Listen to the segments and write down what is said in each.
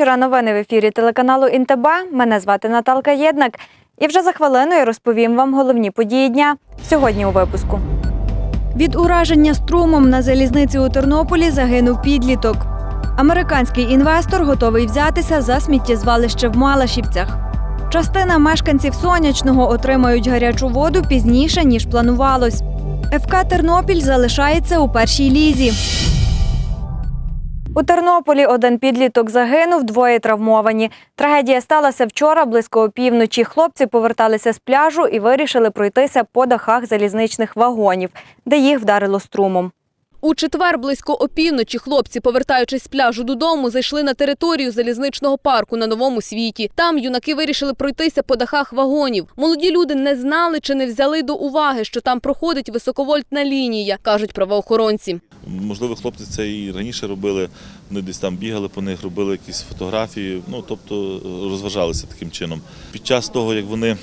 Вечора. Новини в ефірі телеканалу Інтеб. Мене звати Наталка Єднак. І вже за хвилину я розповім вам головні події дня сьогодні у випуску. Від ураження струмом на залізниці у Тернополі загинув підліток. Американський інвестор готовий взятися за сміттєзвалище в Малашівцях. Частина мешканців сонячного отримають гарячу воду пізніше ніж планувалось. ФК Тернопіль залишається у першій лізі. У Тернополі один підліток загинув, двоє травмовані. Трагедія сталася вчора близько опівночі. Хлопці поверталися з пляжу і вирішили пройтися по дахах залізничних вагонів, де їх вдарило струмом. У четвер близько опівночі хлопці, повертаючись з пляжу додому, зайшли на територію залізничного парку на новому світі. Там юнаки вирішили пройтися по дахах вагонів. Молоді люди не знали чи не взяли до уваги, що там проходить високовольтна лінія, кажуть правоохоронці. Можливо, хлопці це і раніше робили. Вони десь там бігали по них, робили якісь фотографії. Ну тобто розважалися таким чином. Під час того, як вони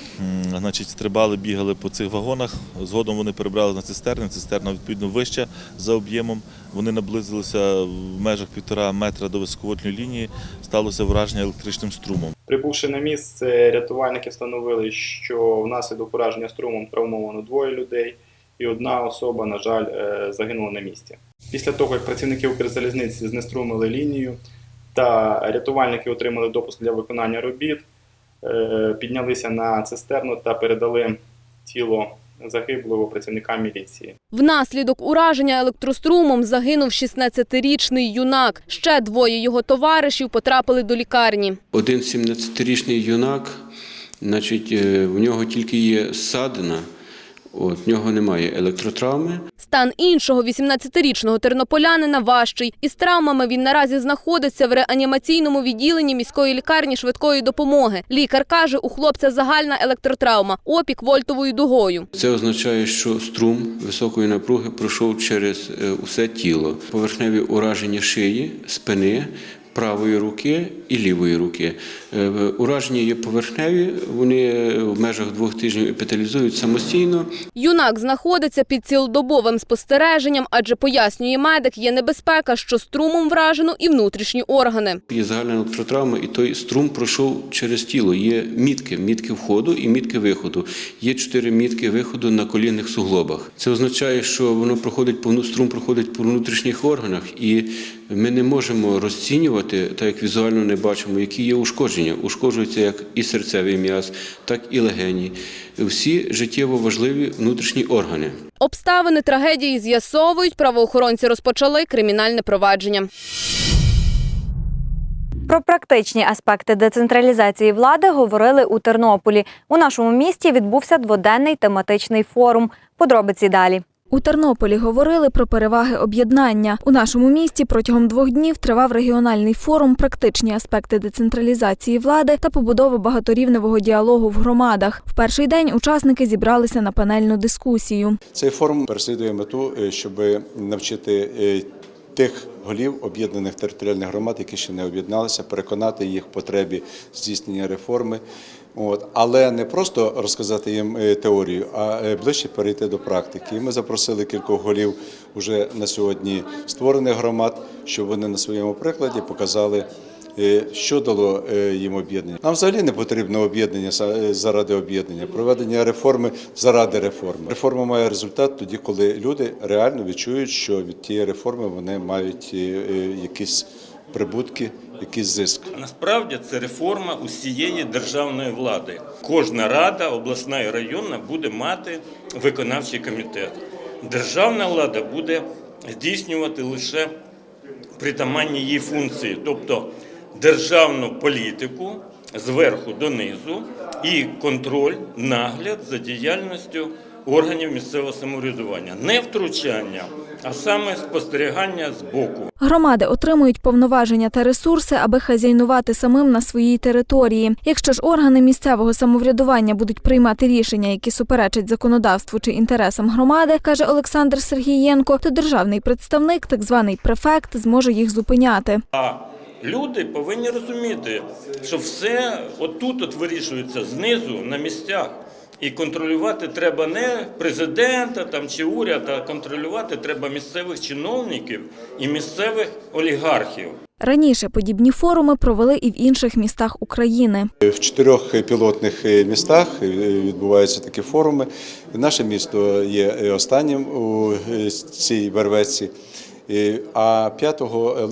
значить, стрибали, бігали по цих вагонах, згодом вони перебрали на цистерни. Цистерна відповідно вища за об'ємом. Вони наблизилися в межах півтора метра до високовольтної лінії. Сталося враження електричним струмом. Прибувши на місце, рятувальники встановили, що внаслідок ураження струмом травмовано двоє людей, і одна особа, на жаль, е, загинула на місці. Після того, як працівники Укрзалізниці знеструмили лінію та рятувальники отримали допуск для виконання робіт, е, піднялися на цистерну та передали тіло загиблого працівника міліції. Внаслідок ураження електрострумом загинув 16-річний юнак. Ще двоє його товаришів потрапили до лікарні. Один 17-річний юнак, значить, е, в нього тільки є ссадина, от, в нього немає електротравми. Стан іншого 18-річного тернополянина важчий. Із травмами він наразі знаходиться в реанімаційному відділенні міської лікарні швидкої допомоги. Лікар каже, у хлопця загальна електротравма, опік вольтовою дугою. Це означає, що струм високої напруги пройшов через е, усе тіло. Поверхневі ураження шиї, спини, правої руки і лівої руки. Е, Ураження є поверхневі, вони в межах двох тижнів епіталізують самостійно. Юнак знаходиться під цілодобовим спостереженням, адже пояснює медик, є небезпека, що струмом вражено і внутрішні органи. Є загальна електротравма, і той струм пройшов через тіло. Є мітки, мітки входу і мітки виходу. Є чотири мітки виходу на колінних суглобах. Це означає, що воно проходить струм проходить по внутрішніх органах, і ми не можемо розцінювати, так як візуально не бачимо, які є ушкодження. Ушкоджується як і серцевий м'яз, так і легені. Всі життєво важливі внутрішні органи. Обставини трагедії з'ясовують, правоохоронці розпочали кримінальне провадження. Про практичні аспекти децентралізації влади говорили у Тернополі. У нашому місті відбувся дводенний тематичний форум. Подробиці далі. У Тернополі говорили про переваги об'єднання. У нашому місті протягом двох днів тривав регіональний форум Практичні аспекти децентралізації влади та побудови багаторівневого діалогу в громадах. В перший день учасники зібралися на панельну дискусію. Цей форум переслідує мету, е, щоб навчити е, тих голів об'єднаних територіальних громад, які ще не об'єдналися, переконати їх в потребі здійснення реформи. От. Але не просто розказати їм е, теорію, а е, ближче перейти до практики. І ми запросили кількох голів уже на сьогодні створених громад, щоб вони на своєму прикладі показали. Е, Що дало їм об'єднання? Нам взагалі не потрібно об'єднання за- заради об'єднання, проведення реформи заради реформи. Реформа має результат тоді, коли люди реально відчують, що від тієї реформи вони мають якісь прибутки, якийсь зиск. Насправді це реформа усієї державної влади. Кожна рада, обласна і районна, буде мати виконавчий комітет. Державна влада буде здійснювати лише притаманні її функції, тобто державну політику зверху донизу і контроль, нагляд за діяльністю органів місцевого самоврядування, не втручання, а саме спостерігання з боку. Громади отримують повноваження та ресурси, аби хазяйнувати самим на своїй території. Якщо ж органи місцевого самоврядування будуть приймати рішення, які суперечать законодавству чи інтересам громади, каже Олександр Сергієнко, то державний представник, так званий префект, зможе їх зупиняти. А люди повинні розуміти, що все отут от вирішується знизу на місцях. І контролювати треба не президента там чи уряд, а контролювати треба місцевих чиновників і місцевих олігархів. Раніше подібні форуми провели і в інших містах України. В чотирьох пілотних містах відбуваються такі форуми. Наше місто є останнім у цій вервеці. А 5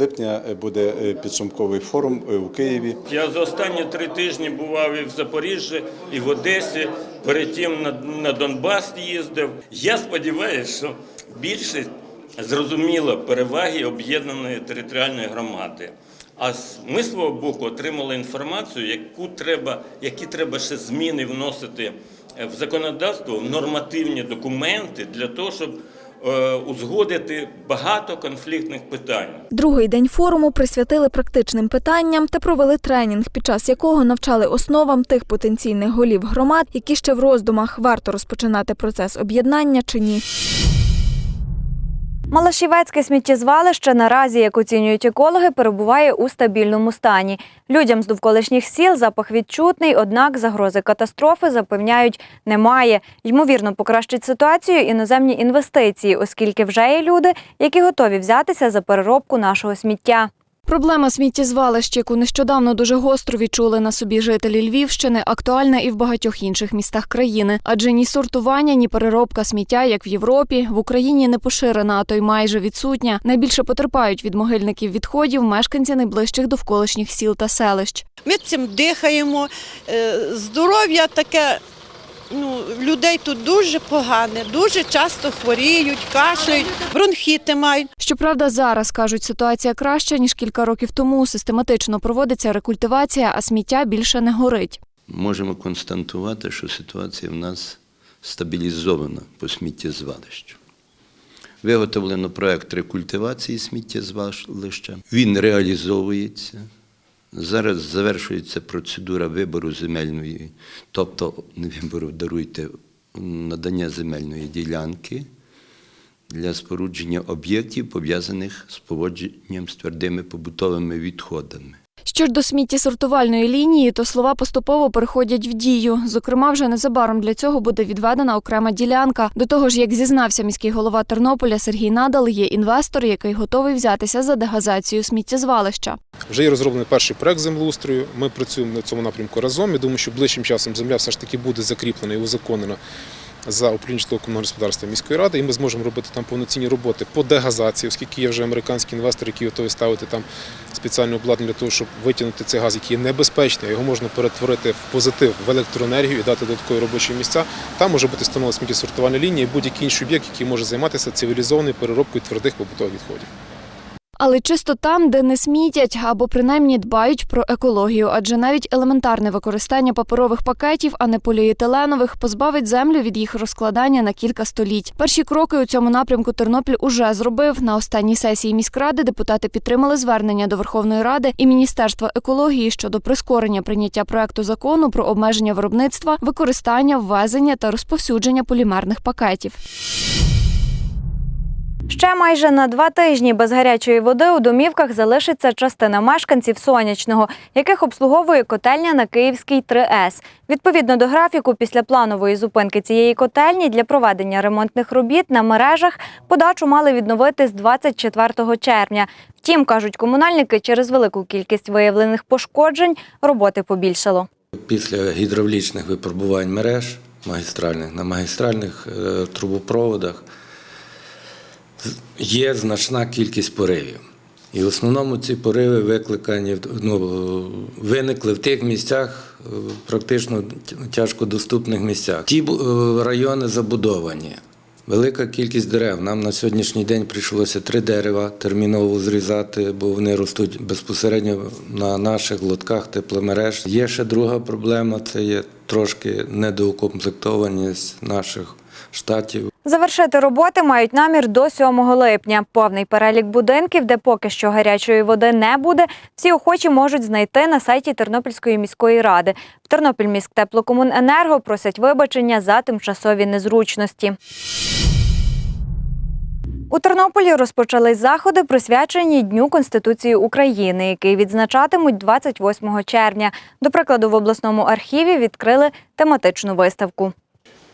липня буде підсумковий форум у Києві. Я за останні три тижні бував і в Запоріжжі, і в Одесі, перед тим на, на Донбас їздив. Я сподіваюся, що більшість зрозуміла переваги об'єднаної територіальної громади. А ми свого боку отримали інформацію, яку треба, які треба ще зміни вносити е, в законодавство, в нормативні документи для того, щоб узгодити багато конфліктних питань. Другий день форуму присвятили практичним питанням та провели тренінг, під час якого навчали основам тих потенційних голів громад, які ще в роздумах варто розпочинати процес об'єднання чи ні. Малашівецьке сміттєзвалище наразі, як оцінюють екологи, перебуває у стабільному стані. Людям з довколишніх сіл запах відчутний, однак загрози катастрофи запевняють немає. Ймовірно, покращить ситуацію іноземні інвестиції, оскільки вже є люди, які готові взятися за переробку нашого сміття. Проблема сміттєзвалищ, яку нещодавно дуже гостро відчули на собі жителі Львівщини, актуальна і в багатьох інших містах країни. Адже ні сортування, ні переробка сміття, як в Європі, в Україні не поширена, а то й майже відсутня. Найбільше потерпають від могильників відходів мешканці найближчих довколишніх сіл та селищ. Ми цим дихаємо. Е, Здоров'я таке. Ну, людей тут дуже погане, дуже часто хворіють, кашляють, бронхіти мають. Щоправда, зараз кажуть, ситуація краща ніж кілька років тому. Систематично проводиться рекультивація, а сміття більше не горить. Можемо констатувати, що ситуація в нас стабілізована по сміттєзвалищу. Виготовлено проект рекультивації сміттєзвалища. Він реалізовується. Зараз завершується процедура вибору земельної, тобто не вибору, даруйте, надання земельної ділянки для спорудження об'єктів, пов'язаних з поводженням з твердими побутовими відходами. Що ж до сміттєсортувальної лінії, то слова поступово переходять в дію. Зокрема, вже незабаром для цього буде відведена окрема ділянка. До того ж, як зізнався міський голова Тернополя Сергій Надал, є інвестор, який готовий взятися за дегазацію сміттєзвалища. Вже є розроблений перший проект землеустрою. Ми працюємо на цьому напрямку разом. Я думаю, що ближчим часом земля все ж таки буде закріплена і узаконена за управління житлово-комунального господарства міської ради, і ми зможемо робити там повноцінні роботи по дегазації, оскільки є вже американський інвестор, який готовий ставити там спеціальне обладнання для того, щоб витягнути цей газ, який є небезпечний, його можна перетворити в позитив, в електроенергію і дати додаткові робочі місця. Там може бути встановлена сміттєсортувальна лінія і будь-який інший об'єкт, який може займатися цивілізованою переробкою твердих побутових відходів. Але чисто там, де не смітять або принаймні дбають про екологію, адже навіть елементарне використання паперових пакетів, а не поліетиленових, позбавить землю від їх розкладання на кілька століть. Перші кроки у цьому напрямку Тернопіль уже зробив. На останній сесії міськради депутати підтримали звернення до Верховної Ради і Міністерства екології щодо прискорення прийняття проекту закону про обмеження виробництва, використання, ввезення та розповсюдження полімерних пакетів. Ще майже на два тижні без гарячої води у домівках залишиться частина мешканців сонячного, яких обслуговує котельня на Київській 3С. Відповідно до графіку, після планової зупинки цієї котельні для проведення ремонтних робіт на мережах подачу мали відновити з 24 червня. Втім, кажуть комунальники, через велику кількість виявлених пошкоджень роботи побільшало. Після гідравлічних випробувань мереж магістральних на магістральних е, трубопроводах є значна кількість поривів. І в основному ці пориви викликані ну, виникли в тих місцях, е, практично тяжко доступних місцях. Ті е, райони забудовані. Велика кількість дерев. Нам на сьогоднішній день прийшлося три дерева терміново зрізати, бо вони ростуть безпосередньо на наших лотках тепломереж. Є ще друга проблема це є трошки недоукомплектованість наших штатів. Завершити роботи мають намір до 7 липня. Повний перелік будинків, де поки що гарячої води не буде, всі охочі можуть знайти на сайті Тернопільської міської ради. В Тернопільміськтеплокомуненерго просять вибачення за тимчасові незручності. У Тернополі розпочались заходи, присвячені Дню Конституції України, який відзначатимуть 28 червня. До прикладу, в обласному архіві відкрили тематичну виставку.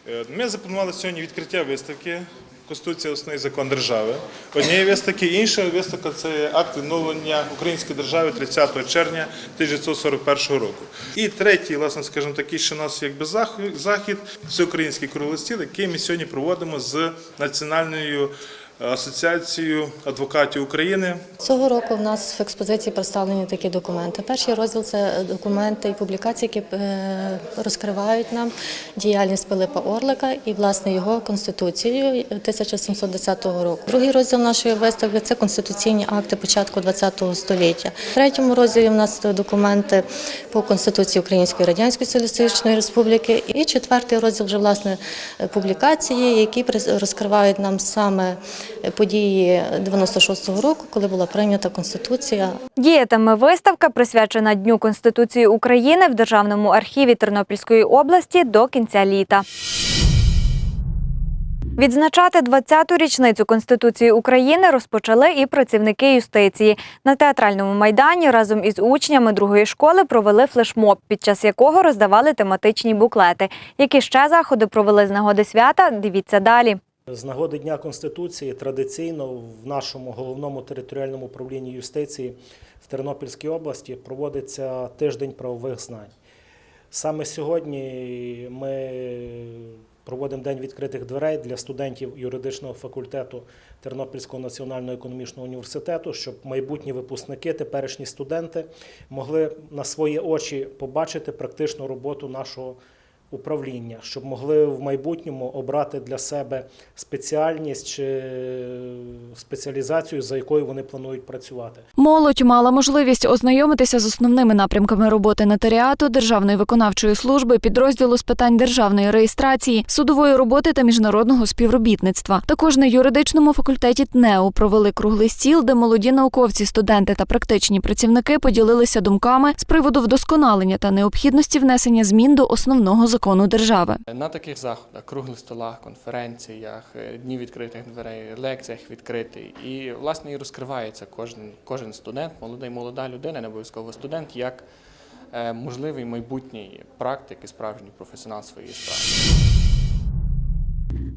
Е, Ми запланували сьогодні відкриття виставки Конституція основний закон держави. Однієї виставки, інша виставка це акт відновлення української держави 30 червня 1941 року. І третій, власне, скажімо, такий, що у нас якби захід, всеукраїнський круглий стіл, який ми сьогодні проводимо з Національною асоціацією адвокатів України. Цього року в нас в експозиції представлені такі документи. Перший розділ це документи і публікації, які е, розкривають нам діяльність Пилипа Орлика і власне його конституцію 1710 року. Другий розділ нашої виставки це конституційні акти початку ХХ століття. В третьому розділі в нас документи по конституції Української Радянської Соціалістичної Республіки. І четвертий розділ вже власне публікації, які розкривають нам саме події 96-го року, коли була прийнята конституція. Діятиме виставка, присвячена Дню Конституції України в Державному архіві Тернопільської області до кінця літа. Відзначати 20-ту річницю Конституції України розпочали і працівники юстиції. На театральному майдані разом із учнями другої школи провели флешмоб, під час якого роздавали тематичні буклети. Які ще заходи провели з нагоди свята? Дивіться далі. З нагоди Дня Конституції традиційно в нашому головному територіальному управлінні юстиції в Тернопільській області проводиться тиждень правових знань. Саме сьогодні ми проводимо День відкритих дверей для студентів юридичного факультету Тернопільського національного економічного університету, щоб майбутні випускники, теперішні студенти могли на свої очі побачити практичну роботу нашого управління, щоб могли в майбутньому обрати для себе спеціальність чи спеціалізацію, за якою вони планують працювати. Молодь мала можливість ознайомитися з основними напрямками роботи нотаріату, Державної виконавчої служби, підрозділу з питань державної реєстрації, судової роботи та міжнародного співробітництва. Також на юридичному факультеті ТНЕУ провели круглий стіл, де молоді науковці, студенти та практичні працівники поділилися думками з приводу вдосконалення та необхідності внесення змін до основного закону держави. На таких заходах, круглих столах, конференціях, е, дні відкритих дверей, лекціях відкритий. І власне і розкривається кожен, кожен студент, молодий, молода людина, не обов'язково студент, як е, можливий майбутній практик і справжній професіонал своєї справи.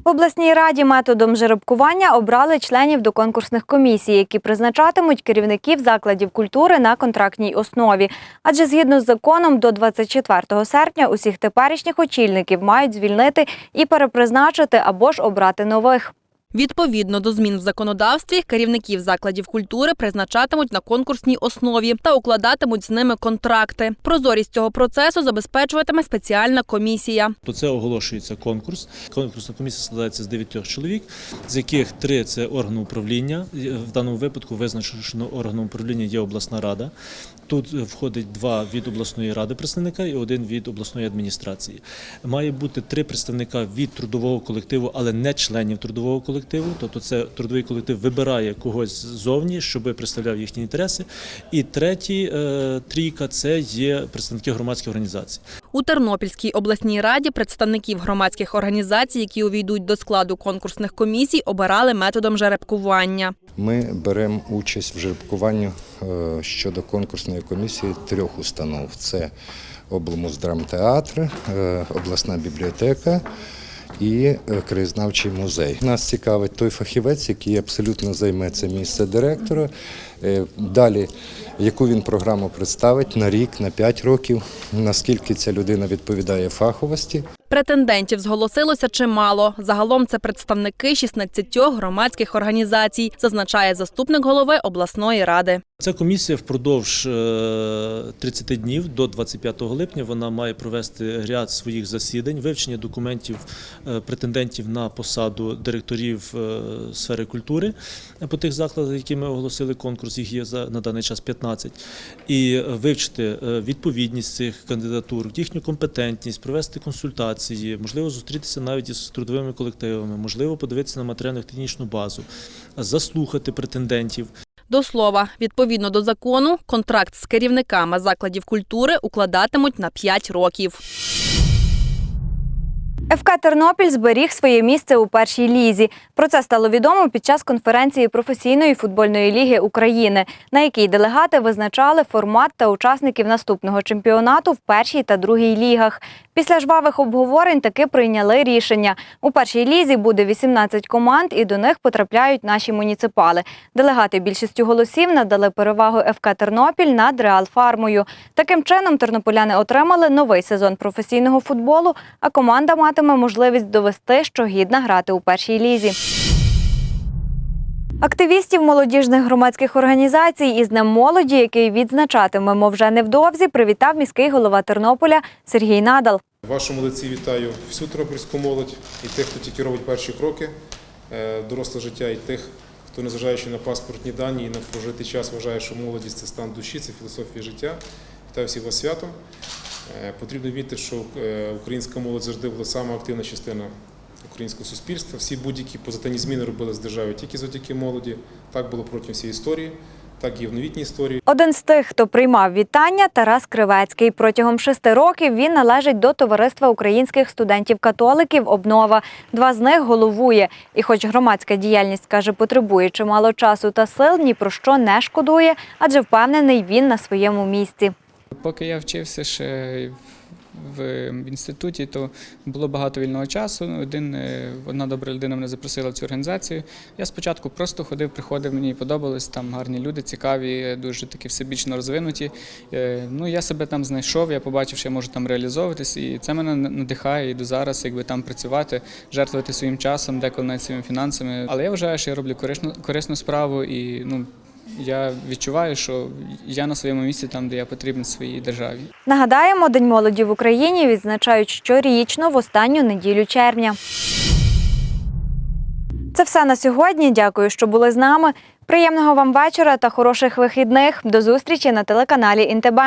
В обласній раді методом жеребкування обрали членів до конкурсних комісій, які призначатимуть керівників закладів культури на контрактній основі. Адже згідно з законом до 24 серпня усіх теперішніх очільників мають звільнити і перепризначити або ж обрати нових. Відповідно до змін в законодавстві, керівників закладів культури призначатимуть на конкурсній основі та укладатимуть з ними контракти. Прозорість цього процесу забезпечуватиме спеціальна комісія. То це оголошується конкурс. Конкурсна комісія складається з дев'ятьох чоловік, з яких три це органи управління. В даному випадку визначено, органом управління є обласна рада. Тут входить два від обласної ради представника і один від обласної адміністрації. Має бути три представника від трудового колективу, але не членів трудового колективу. Тобто, це трудовий колектив вибирає когось ззовні, щоб представляв їхні інтереси. І третій е, трійка це є представники громадських організацій. У Тернопільській обласній раді представників громадських організацій, які увійдуть до складу конкурсних комісій, обирали методом жеребкування. Ми беремо участь в жеребкуванні е, щодо конкурсної комісії трьох установ: це облмуздрамтеатр, е, обласна бібліотека. І е, краєзнавчий музей. Нас цікавить той фахівець, який абсолютно займе це місце директора. Далі, яку він програму представить на рік, на 5 років, наскільки ця людина відповідає фаховості. Претендентів зголосилося чимало. Загалом це представники 16 громадських організацій, зазначає заступник голови обласної ради. Ця комісія впродовж е, 30 днів до 25 липня вона має провести ряд своїх засідань, вивчення документів е, претендентів на посаду директорів е, сфери культури по тих закладах, які ми оголосили конкурс. Їх є за на даний час 15. І вивчити е, відповідність цих кандидатур, їхню компетентність, провести консультації, можливо, зустрітися навіть із трудовими колективами, можливо, подивитися на матеріально-технічну базу, заслухати претендентів. До слова, відповідно до закону, контракт з керівниками закладів культури укладатимуть на 5 років. ФК Тернопіль зберіг своє місце у першій лізі. Про це стало відомо під час конференції професійної футбольної ліги України, на якій делегати визначали формат та учасників наступного чемпіонату в першій та другій лігах. Після жвавих обговорень таки прийняли рішення. У першій лізі буде 18 команд, і до них потрапляють наші муніципали. Делегати більшістю голосів надали перевагу ФК Тернопіль над Реал Фармою. Таким чином тернополяни отримали новий сезон професійного футболу, а команда матиме можливість довести, що гідна грати у першій лізі. Активістів молодіжних громадських організацій із Днем молоді, який відзначатимемо вже невдовзі, привітав міський голова Тернополя Сергій Надал. Вашому лиці вітаю всю тернопільську молодь і тих, хто тільки робить перші кроки е, доросле життя, і тих, хто, незважаючи на паспортні дані і на прожитий час, вважає, що молодість це стан душі, це філософія життя. Вітаю всіх вас святом. Е, Потрібно вміти, що е, українська молодь завжди була сама активна частина українського суспільства. Всі будь-які позитивні зміни робили з державою тільки завдяки молоді. Так було протягом всієї історії, так і в новітній історії. Один з тих, хто приймав вітання, Тарас Кривецький. Протягом шести років він належить до товариства українських студентів-католиків Обнова. Два з них головує. І, хоч громадська діяльність каже, потребує чимало часу та сил, ні про що не шкодує, адже впевнений він на своєму місці. Поки я вчився ще в інституті, то було багато вільного часу. Один, е, одна добра людина мене запросила в цю організацію. Я спочатку просто ходив, приходив, мені подобалось, там гарні люди, цікаві, дуже такі всебічно розвинуті. Е, Ну, я себе там знайшов, я побачив, що я можу там реалізовуватись, і це мене надихає і до зараз, якби там працювати, жертвувати своїм часом, деколи навіть своїми фінансами. Але я вважаю, що я роблю корисну, корисну справу і ну. Я відчуваю, що я на своєму місці там, де я потрібен своїй державі. Нагадаємо, День молоді в Україні відзначають щорічно в останню неділю червня. Це все на сьогодні. Дякую, що були з нами. Приємного вам вечора та хороших вихідних. До зустрічі на телеканалі ІНТБ.